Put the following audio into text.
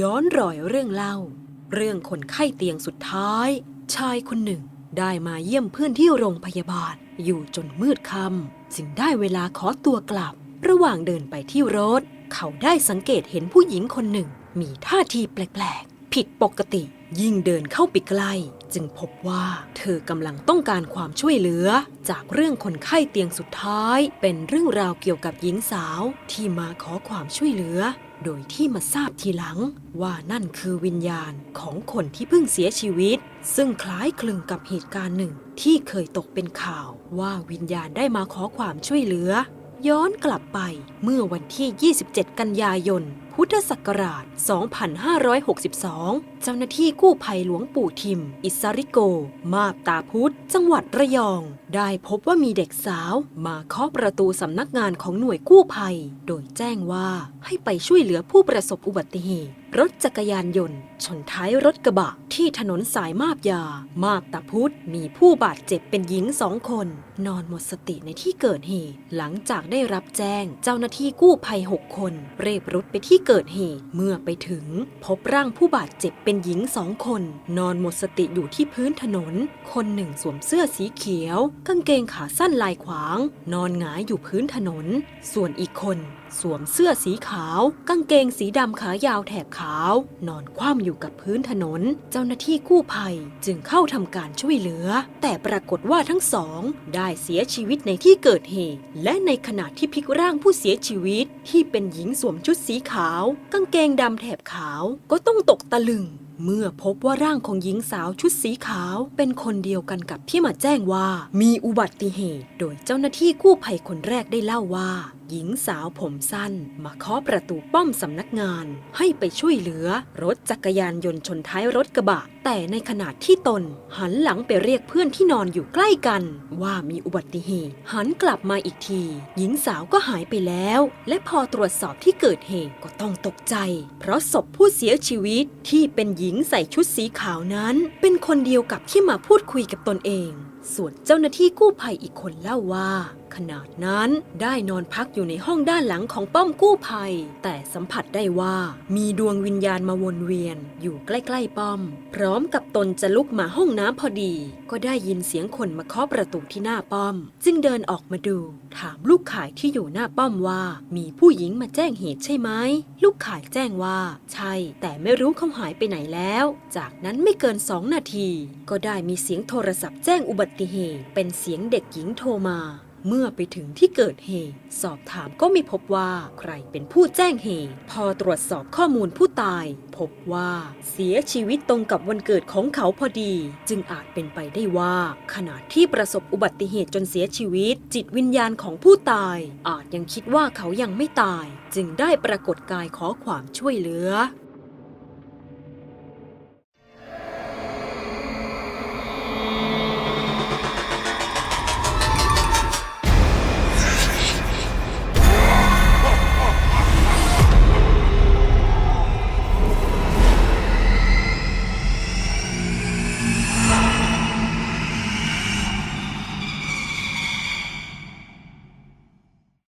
ย้อนรอยเรื่องเล่า เรื่องคนไข้เตียงสุดท้าย ชายคนหนึ่ง ได้มาเยี่ยมเพื่อนที่โรงพยาบาล อยู่จนมืดค่ำจึงได้เวลาขอตัวกลับ ระหว่างเดินไปที่รถ เขาได้สังเกตเห็นผู้หญิงคนหนึ่ง มีท่าทีแปลกๆ ผิดปกติ ยิ่งเดินเข้าไปใกล้ จึงพบว่าเธอกำลังต้องการความช่วยเหลือ จากเรื่องคนไข้เตียงสุดท้าย เป็นเรื่องราวเกี่ยวกับหญิงสาวที่มาขอความช่วยเหลือ โดยที่มาทราบทีหลังว่านั่นคือวิญญาณของคนที่เพิ่งเสียชีวิต ซึ่งคล้ายคลึงกับเหตุการณ์หนึ่งที่เคยตกเป็นข่าวว่าวิญญาณได้มาขอความช่วยเหลือ ย้อนกลับไปเมื่อวันที่ 27 กันยายน พุทธศักราช 2562 เจ้าหน้าที่กู้ภัยหลวงปู่ทิม อิสริโก มาบตาพุธจังหวัดระยอง ได้พบว่ามีเด็กสาวมาเคาะประตูสำนักงานของหน่วยกู้ภัย โดยแจ้งว่าให้ไปช่วยเหลือผู้ประสบอุบัติเหตุ รถจักรยานยนต์ ชนท้ายรถกระบะที่ถนนสายมาบยา มาบตาพุธมีผู้บาดเจ็บเป็นหญิงสองคน นอนหมดสติในที่เกิดเหตุ หลังจากได้รับแจ้งเจ้าหน้าที่กู้ภัย6คน เรีบรุดไปที่เกิดเหตุ เมื่อไปถึง พบร่างผู้บาดเจ็บเป็นหญิงสองคน นอนหมดสติอยู่ที่พื้นถนน คนหนึ่งสวมเสื้อสีเขียว กางเกงขาสั้นลายขวาง นอนหงายอยู่พื้นถนน ส่วนอีกคน สวมเสื้อสีขาว กางเกงสีดำขายาวแถบขาว นอนคว่ำอยู่กับพื้นถนน เจ้าหน้าที่กู้ภัยจึงเข้าทำการช่วยเหลือ แต่ปรากฏว่าทั้งสอง ได้เสียชีวิตในที่เกิดเหตุ และในขณะที่พลิกร่างผู้เสียชีวิต ที่เป็นหญิงสวมชุดสีขาว กางเกงดำแถบขาวก็ต้องตกตะลึงเมื่อพบว่าร่างของหญิงสาวชุดสีขาวเป็นคนเดียวกันกับที่มาแจ้งว่า มีอุบัติเหตุ โดยเจ้าหน้าที่กู้ภัยคนแรกได้เล่าว่า หญิงสาวผมสั้น มาเคาะประตูป้อมสำนักงาน ให้ไปช่วยเหลือรถจักรยานยนต์ชนท้ายรถกระบะ แต่ในขณะที่ตน หันหลังไปเรียกเพื่อนที่นอนอยู่ใกล้กัน ว่ามีอุบัติเหตุ หันกลับมาอีกที หญิงสาวก็หายไปแล้ว และพอตรวจสอบที่เกิดเหตุก็ต้องตกใจ เพราะศพผู้เสียชีวิตที่เป็นหญิงใส่ชุดสีขาวนั้น เป็นคนเดียวกับที่มาพูดคุยกับตนเอง ส่วนเจ้าหน้าที่กู้ภัยอีกคนเล่าว่า ขนาดนั้นได้นอนพักอยู่ในห้องด้านหลังของป้อมกู้ภัย แต่สัมผัสได้ว่ามีดวงวิญญาณมาวนเวียน อยู่ใกล้ๆป้อม พร้อมกับตนจะลุกมาห้องน้ำพอดี ก็ได้ยินเสียงคนมาเคาะประตูที่หน้าป้อม จึงเดินออกมาดู ถามลูกขายที่อยู่หน้าป้อมว่า มีผู้หญิงมาแจ้งเหตุใช่ไหมลูกขายแจ้งว่า ใช่ แต่ไม่รู้เขาหายไปไหนแล้ว จากนั้นไม่เกินสองนาที ก็ได้มีเสียงโทรศัพท์แจ้งอุบัติเหตุ เป็นเสียงเด็กหญิงโทรมา เมื่อไปถึงที่เกิดเหตุ สอบถามก็ไม่พบว่าใครเป็นผู้แจ้งเหตุ พอตรวจสอบข้อมูลผู้ตาย พบว่าเสียชีวิตตรงกับวันเกิดของเขาพอดี จึงอาจเป็นไปได้ว่า ขณะที่ประสบอุบัติเหตุจนเสียชีวิต จิตวิญญาณของผู้ตาย อาจยังคิดว่าเขายังไม่ตาย จึงได้ปรากฏกายขอความช่วยเหลือ